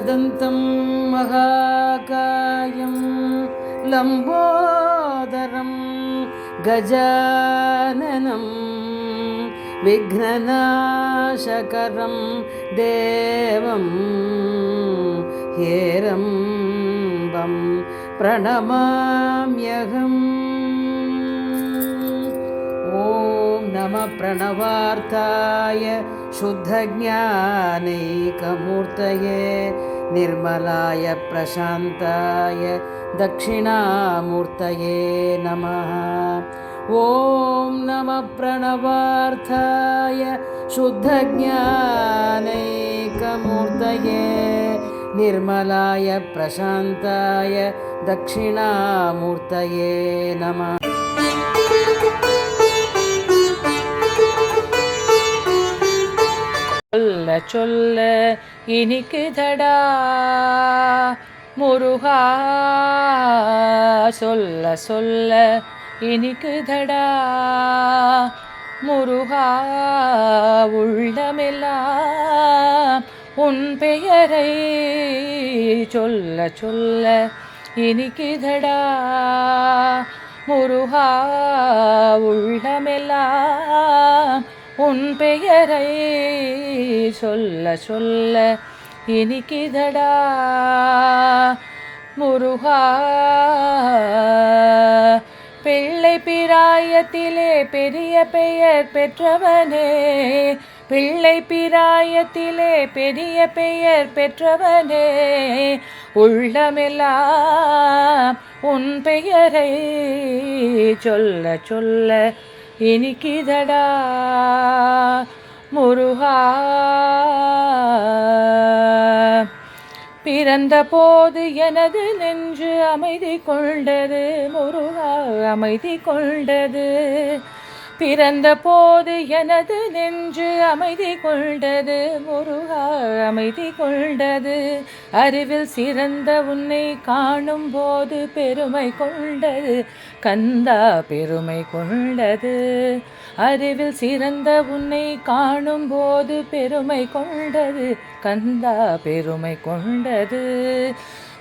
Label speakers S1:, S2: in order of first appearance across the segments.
S1: एकदन्तं महाकायं लम्बोदरं गजाननं विघ्ननाशकरं देवं हेरम्बं प्रणमाम्यहम् ॐ नमः प्रणवार्ताय शुद्धज्ञानैकमूर्तये निर्मलाय प्रशान्ताय दक्षिणामूर्तये नमः। ॐ नमः प्रणवार्थाय शुद्धज्ञानैकमूर्तये निर्मलाय प्रशान्ताय दक्षिणामूर्तये नमः சொல்ல சொல்ல இனிக்குதடா முருகா சொல்ல சொல்ல இனிக்குதடா முருகா உள்ளமெல்லாம் உன் பெயரை சொல்ல சொல்ல இனிக்குதடா முருகா உள்ளமெல்லாம் உன் பெயரை சொல்ல சொல்ல இனிக்குதடா முருகா. பிள்ளை பிராயத்திலே பெரிய பெயர் பெற்றவனே பிள்ளை பிராயத்திலே பெரிய பெயர் பெற்றவனே. உள்ளமெல்லாம் உன் பெயரை சொல்ல சொல்ல இனிக்குதடா முருகா பிறந்த போது எனது நெஞ்சு அமைதி கொண்டது முருகா அமைதி கொண்டது பிறந்த போது எனது நெஞ்சு அமைதி கொண்டது முருகா அமைதி கொண்டது. அறிவில் சிறந்த உன்னை காணும் போது பெருமை கொண்டது கந்தா பெருமை கொண்டது. அறிவில் சிறந்த உன்னை காணும் போது பெருமை கொண்டது கந்தா பெருமை கொண்டது.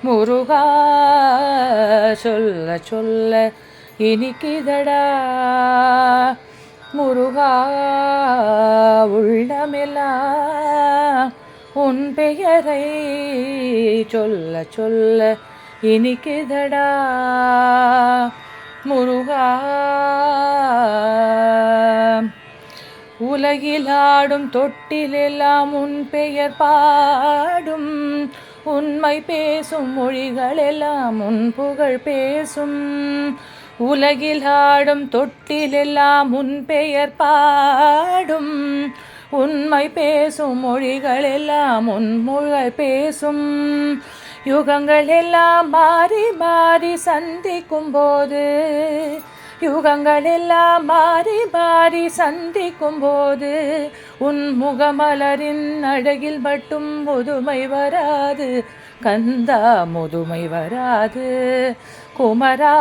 S1: முருகா சொல்ல சொல்ல இனிக்குதடா. முருகா உள்ளமெல்லாம் உன் பெயரை சொல்ல சொல்ல இனிக்குதடா. முருகா உலகிலாடும் தொட்டிலெல்லாம் உன் பெயர் பாடும். உண்மை பேசும் மொழிகளெல்லாம் உன் புகழ் பேசும். உலகில் ஆடும் தொட்டிலெல்லாம் உன் பெயர் பாடும். உண்மை பேசும் மொழிகளெல்லாம் உன் முழல் பேசும். யுகங்கள் எல்லாம் மாறி மாறி சந்திக்கும் போது யுகங்கள் எல்லாம் மாறி மாறி சந்திக்கும் போது உன் முகமலரின் அழகில் மட்டும் முதுமை வராது. கந்தா முதுமை வராது. குமரா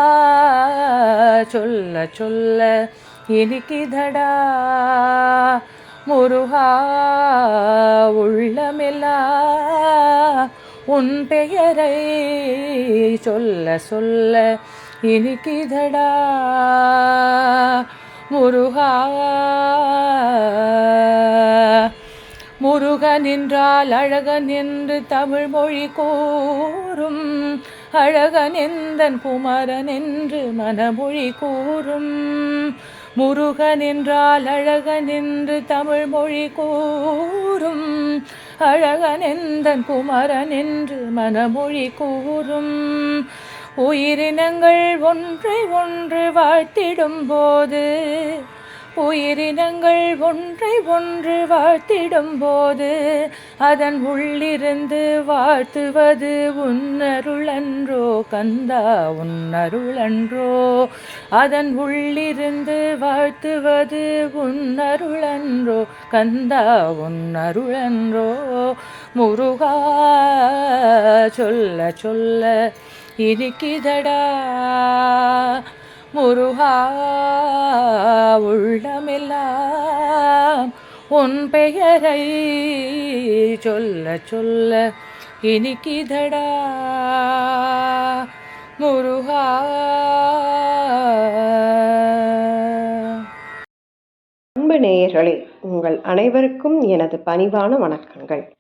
S1: சொல்ல சொல்ல இனிக்குதடா. முருகா உள்ளமில்லா. உன் பெயரை சொல்ல சொல்ல இனிக்குதடா. முருகா முருகன் என்றால் அழகன் என்று தமிழ் மொழி கூறும். அழகன் எந்தன் குமரன் என்று மனமொழி கூறும். முருகன் என்றால் அழகன் என்று தமிழ் மொழி கூறும். அழகன் எந்தன் குமரன் என்று மனமொழி கூறும். உயிரினங்கள் ஒன்றை ஒன்று வாழ்த்திடும் போது உயிரினங்கள் ஒன்றை ஒன்று வாழ்த்திடும் போது அதன் உள்ளிருந்து வாழ்த்துவது உன்னருளன்றோ கந்தா உன்னருளன்றோ. அதன் உள்ளிருந்து வாழ்த்துவது உன்னருளன்றோ கந்தா உன்னருளன்றோ. முருகா சொல்ல சொல்ல இனிக்கிதடா. முருகா உள்ளமெல்லாம் உன் பெயரை சொல்ல சொல்ல இனிக்கிதடா. முருகா.
S2: அன்பு நேயர்களே உங்கள் அனைவருக்கும் எனது பணிவான வணக்கங்கள்.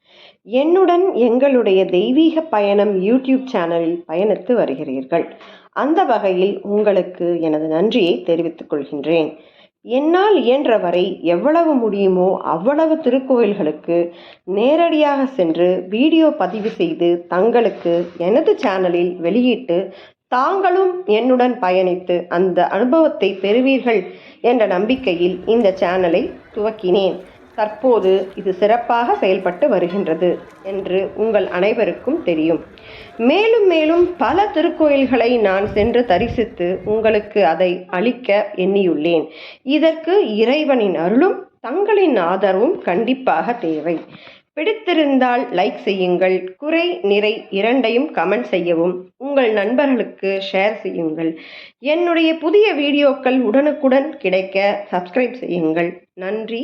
S2: என்னுடன் எங்களுடைய தெய்வீக பயணம் யூடியூப் சேனலில் பயணித்து வருகிறீர்கள். அந்த வகையில் உங்களுக்கு எனது நன்றியை தெரிவித்துக் கொள்கின்றேன். என்னால் இயன்றவரை எவ்வளவு முடியுமோ அவ்வளவு திருக்கோயில்களுக்கு நேரடியாக சென்று வீடியோ பதிவு செய்து தங்களுக்கு எனது சேனலில் வெளியிட்டு தாங்களும் என்னுடன் பயணித்து அந்த அனுபவத்தை பெறுவீர்கள் என்ற நம்பிக்கையில் இந்த சேனலை துவக்கினேன். தற்போது இது சிறப்பாக செயல்பட்டு வருகின்றது என்று உங்கள் அனைவருக்கும் தெரியும். மேலும் மேலும் பல திருக்கோயில்களை நான் சென்று தரிசித்து உங்களுக்கு அதை அளிக்க எண்ணியுள்ளேன். இதற்கு இறைவனின் அருளும் தங்களின் ஆதரவும் கண்டிப்பாக தேவை. பிடித்திருந்தால் லைக் செய்யுங்கள் குறை நிறை இரண்டையும் கமெண்ட் செய்யவும் உங்கள் நண்பர்களுக்கு ஷேர் செய்யுங்கள். என்னுடைய புதிய வீடியோக்கள் உடனுக்குடன் கிடைக்க சப்ஸ்கிரைப் செய்யுங்கள். நன்றி.